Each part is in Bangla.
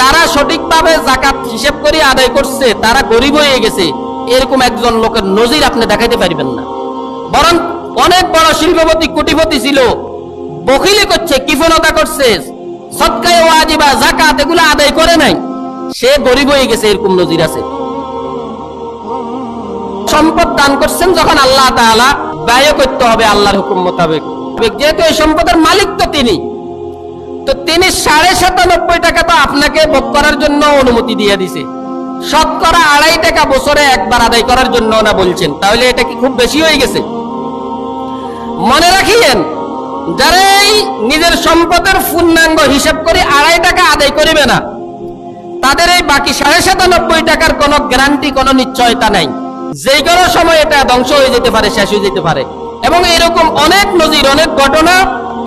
যারা সঠিকভাবে জাকাত হিসেব করে আদায় করছে, তারা গরিব হয়ে গেছে। এরকম একজন লোকের নজির আপনি দেখাইতে পারবেন না। বরং অনেক বড় শিল্পপতি, কোটিপতি ছিল। বকিলি করছে, কিফলতা করছে, সৎকায় ওয়াজিবা জাকাত এগুলো আদায় করে নাই। সে গরিব হয়ে গেছে, এরকম নজির আছে। সম্পদ দান করছেন যখন আল্লাহ তাআলা, ব্যয় করতে হবে আল্লাহর হুকুম মোতাবেক। যেহেতু এই সম্পদের মালিক তো তিনি তো তিনি সাড়ে সাতানব্বই টাকা তো আপনাকে ভোগ করার জন্য অনুমতি দিয়ে দিছে। শতকরা আড়াই টাকা বছরে একবার আদায় করার জন্য না বলছেন। তাহলে এটা কি খুব বেশি হয়ে গেছে? মনে রাখিয়েন যারা এই নিজের সম্পদের পূর্ণাঙ্গ হিসাব করে আড়াই টাকা আদায় করিবে না, তাদের এই বাকি সাড়ে সাতানব্বই টাকার কোনো গ্যারান্টি, কোনো নিশ্চয়তা নাই। যে কোনো সময় এটা ধ্বংস হয়ে যেতে পারে, শেষ হয়ে যেতে পারে। এবং এরকম অনেক নজির, অনেক ঘটনা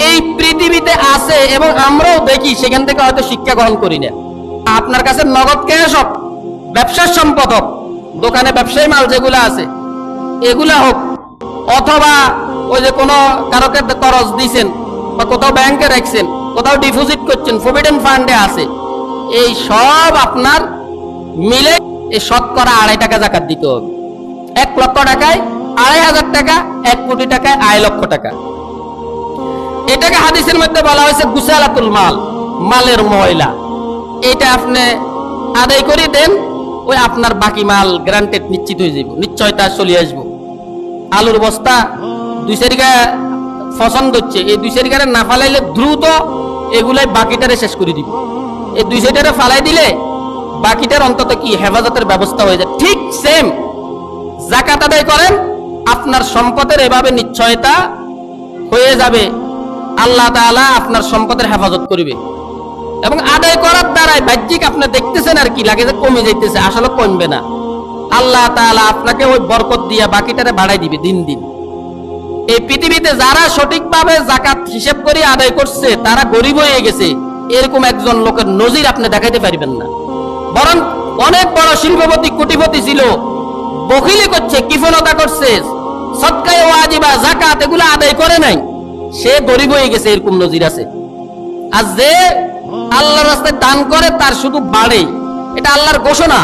এই পৃথিবীতে আছে এবং আমরাও দেখি, সেখান থেকে হয়তো শিক্ষা গ্রহণ করি না। আপনার কাছে নগদ ক্যাশ হোক, ব্যবসার সম্পদ হোক, দোকানে ব্যবসায়ী মাল যেগুলো আছে, এগুলা হোক, অথবা ওই যে কোনো কারোকে করজ দিছেন বা কোথাও ব্যাংকে রাখছেন, কোথাও ডিপোজিট করছেন প্রভিডেন্ট ফান্ডে আছে, এই সব আপনার মিলে এই শতকরা আড়াই টাকা জাকাত দিতে হবে। এক লক্ষ টাকায় আড়াই হাজার টাকা, এক কোটি টাকায় আড়াই লক্ষ টাকা। এটাকে হাদিসের মধ্যে বলা হয়েছে গুসালাতুল মাল, মালের ময়লা। এটা আপনি আদায় করে দেন, ওই আপনার বাকি মাল গ্রান্টেড নিশ্চিত হয়ে যাব নিশ্চয়তা চলে আসব। আলুর বস্তা দুই চারিকা পছন্দ হচ্ছে, এই দুই চারিকারে না ফালাইলে দ্রুত এগুলাই বাকিটারে শেষ করে দিব। এই দুই চারিটারে ফালাই দিলে বাকিটার অন্তত কি হেফাজতের ব্যবস্থা হয়ে যায়। ঠিক সেম জাকাত আদায় করেন, আপনার সম্পদের এভাবে নিশ্চয়তা হয়ে যাবে। আল্লাহ তাআলা আপনার সম্পদের হেফাজত করবে। এবং আদায় করার দ্বারাই বাহ্যিক আপনি দেখতেছেন আর কি, লাগে যে কমে যাইতেছে, আসলে কমবে না। আল্লাহ তাআলা আপনাকে ওই বরকত দিয়া বাকিটারে বাড়াই দিবে দিন দিন। এই পৃথিবীতে যারা সঠিকভাবে জাকাত হিসেব করে আদায় করছে, তারা গরিব হয়ে গেছে, এরকম একজন লোকের নজির আপনি দেখাইতে পারবেন না। বরং অনেক বড় শিল্পপতি, কোটিপতি ছিল বকিলি করছে, কিফলতা করছে, সৎকায় ওয়াজিবা জাকাত এগুলো আদায় করে নাই। সে গরিব হয়ে গেছে, এরকম নজির আছে। আর যে আল্লাহর রাস্তায় দান করে, তার শুধু বাড়ে। এটা আল্লাহর ঘোষণা।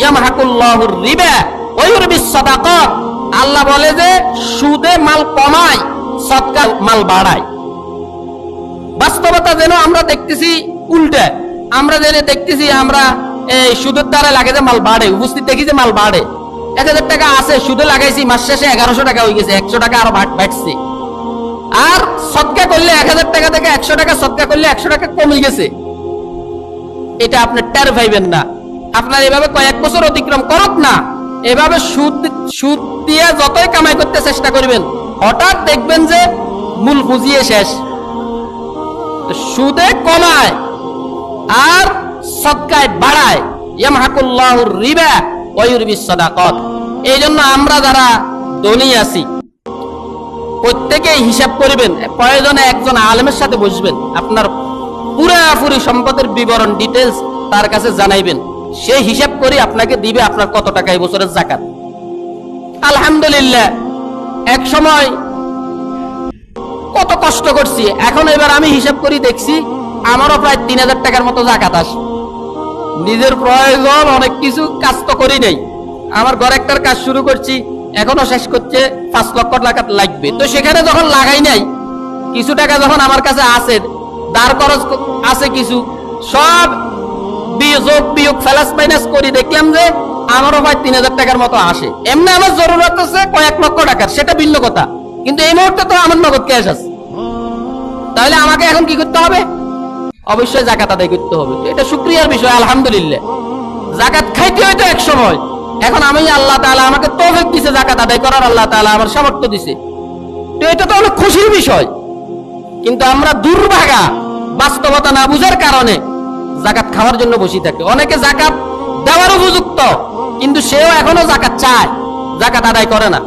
ইয়ামহাকুল্লাহুর রিবা ওয়া ইউরবিস সাদাকাত। আল্লাহ বলে যে, সুদে মাল কমায় সৎকা মাল বাড়ায়। বাস্তবতা যেন আমরা দেখতেছি উল্টে। আমরা যেন দেখতেছি আমরা, এই সুদের দ্বারা লাগে যে মাল বাড়ে, উপস্থিত দেখি যে মাল বাড়ে। এক হাজার টাকা আছে, সুদে লাগাইছি, মাস শেষে এগারোশো টাকা হয়ে গেছে, একশো টাকা আরও বাড়ছে। আর সৎকা করলে এক হাজার টাকা থেকে একশো টাকা, সৎকা করলে একশো টাকা কমে গেছে। এটা আপনি টের পাইবেন না। আপনার এভাবে কয়েক বছর অতিক্রম করত না। এভাবে সুদ সুদ দিয়ে যতই কামাই করতে চেষ্টা করবেন, হঠাৎ দেখবেন যে মূল বুঝিয়ে শেষ। সুদে কমায় আর সৎকায় বাড়ায়। ইয়ামহাকুল্লাহুর রিবা ওয়া ইউরবিস সাদাকাত। এই জন্য আমরা যারা ধনী আছি প্রত্যেকেই হিসাব করবেন, প্রয়োজনে একজন আলেমের সাথে বসবেন। আপনার পুরাপুরি সম্পদের বিবরণ ডিটেলস তার কাছে জানাইবেন। সে হিসাব করে আপনাকে দিবে আপনার কত টাকা এই বছরের জাকাত। আলহামদুলিল্লাহ, এক সময় কত কষ্ট করছি। এখন এবার আমি হিসাব করি দেখছি, আমারও প্রায় তিন হাজার টাকার মতো জাকাত আসে নিজের প্রয়োজন, অনেক কিছু কাজ তো করি নাই। আমার ঘর একটার কাজ শুরু করছি, এখনও শেষ করছে পাঁচ লক্ষ টাকা লাগবে। তো সেখানে যখন লাগাই নাই, কিছু টাকা যখন আমার কাছে আছে, দাঁড় খরচ আছে কিছু, সব বিয়োগ বিয়োগ ফেলাস মাইনাস করি, দেখলাম যে আমারও প্রায় তিন হাজার টাকার মতো আসে। এমনি আমার জরুরত আছে কয়েক লক্ষ টাকার, সেটা ভিন্ন কথা। কিন্তু এই মুহূর্তে তো আমার নগদ ক্যাশ আছে। তাহলে আমাকে এখন কি করতে হবে? অবশ্যই জাকাত আদায় করতে হবে। এটা শুক্রিয়ার বিষয়, আলহামদুলিল্লাহ। জাকাত খাইতে হয়তো এক সময়। এখন আমি আল্লাহ তালা আমাকে তৌফিক দিছে জাকাত আদায় করার আল্লাহ তালা আমার সামর্থ্য দিছে। তো এটা তো অনেক খুশির বিষয়। কিন্তু আমরা দুর্ভাগা, বাস্তবতা না বুঝার কারণে জাকাত খাওয়ার জন্য বসে থাকে। অনেকে জাকাত দেওয়ার উপযুক্ত, কিন্তু সেও এখনও জাকাত চায় জাকাত আদায় করে না।